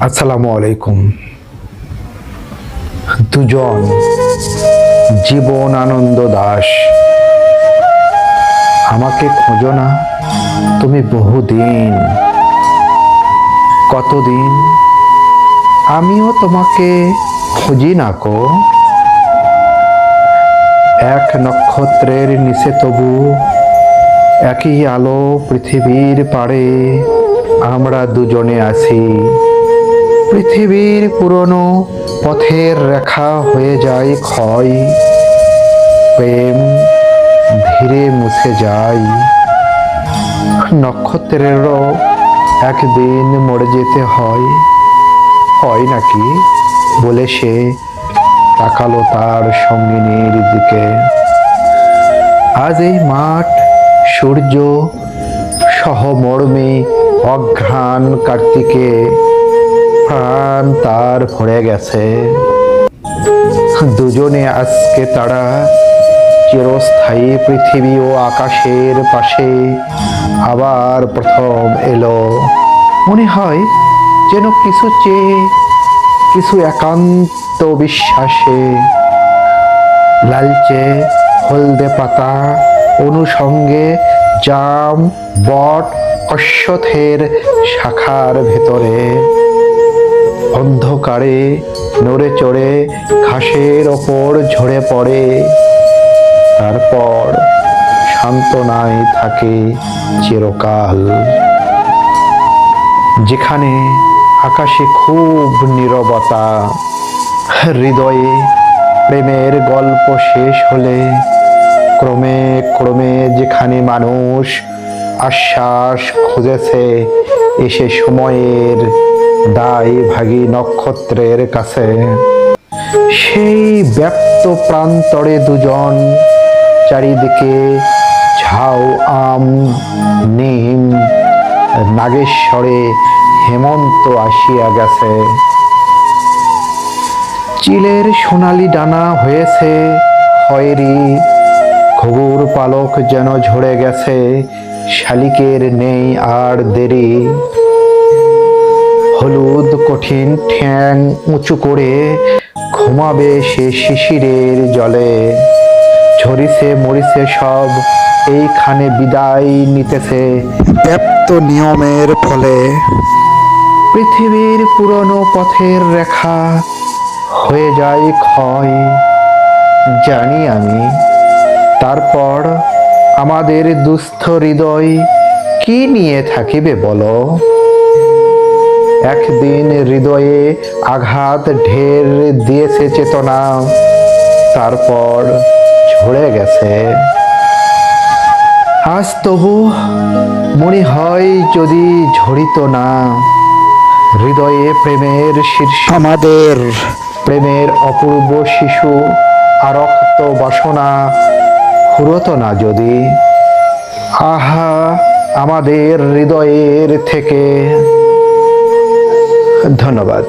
আসসালামু আলাইকুম। দুজন জীবন আনন্দ দাস। আমাকে খোঁজো না, তুমি বহুদিন। কতদিন? আমিও তোমাকে খুঁজি না কো। এক নক্ষত্রের নিচে তবু একই আলো পৃথিবীর পাড়ে। আমরা দুজনে আছি। পৃথিবীর পুরনো পথের রেখা হয়ে যায় ক্ষয়। প্রেম ধীরে মুছে যায়। নক্ষত্রেরও একদিন মরে যেতে হয়। হয় নাকি? বলে সে তাকালো তার সঙ্গিনীর দিকে। আজ এই মাঠ, সূর্য, সহমর্মে অঘ্রাণ কার্তিকে প্রাণ তার ভরে গেছে। দুজনে আজকে তারা চিরস্থায়ী পৃথিবী ও আকাশের পাশে আবার প্রথম এলো। মনে হয় যেন কিছু চেয়ে, কিছু একান্ত বিশ্বাসে লালচে হলদে পাতা অনুষঙ্গে জাম বট অশ্বথের শাখার ভেতরে। অন্ধকারে নড়ে চড়ে ঘাসের ওপর ঝরে পড়ে। তারপর সান্ত্বনায় থাকে চিরকাল। যেখানে আকাশে খুব নীরবতা, হৃদয়ে প্রেমের গল্প শেষ হলে ক্রমে ক্রমে যেখানে মানুষ আশ্বাস খুঁজেছে, এসে সময়ের দায় ভাগী নক্ষত্রের কাছে। সেই ব্যপ্ত প্রান্তরে দুজন চারিদিকে ঝাউ আম, নিম, নাগেশ্বরে হেমন্ত আসিয়া গেছে। চিলের সোনালি ডানা হয়েছে খয়েরি ঘুঘুর পালক যেন ঝরে গেছে, শালিকের নেই আর দেরি। হলুদ কঠিন ঠ্যাং উঁচু করে ঘুমাবে সে শিশিরের জলে। ঝরিছে মরিছে সব, এইখানে বিদায় নিতেছে ব্যপ্ত নিয়মের ফলে। পৃথিবীর পুরনো পথের রেখা হয়ে যায় ক্ষয়, জানি আমি। তারপর আমাদের দুস্থ হৃদয় কি নিয়ে থাকিবে বলো? একদিন হৃদয়ে আঘাত ঢের দিয়েছে চেতনা তারপর ঝরে গেছে। আজ তবু মনে হয় যদি ঝরিত না হৃদয়ে প্রেমের শীর্ষ। আমাদের প্রেমের অপূর্ব শিশু আরক্ত বাসনা ফুরত না যদি আহা আমাদের হৃদয়ের থেকে। ধন্যবাদ।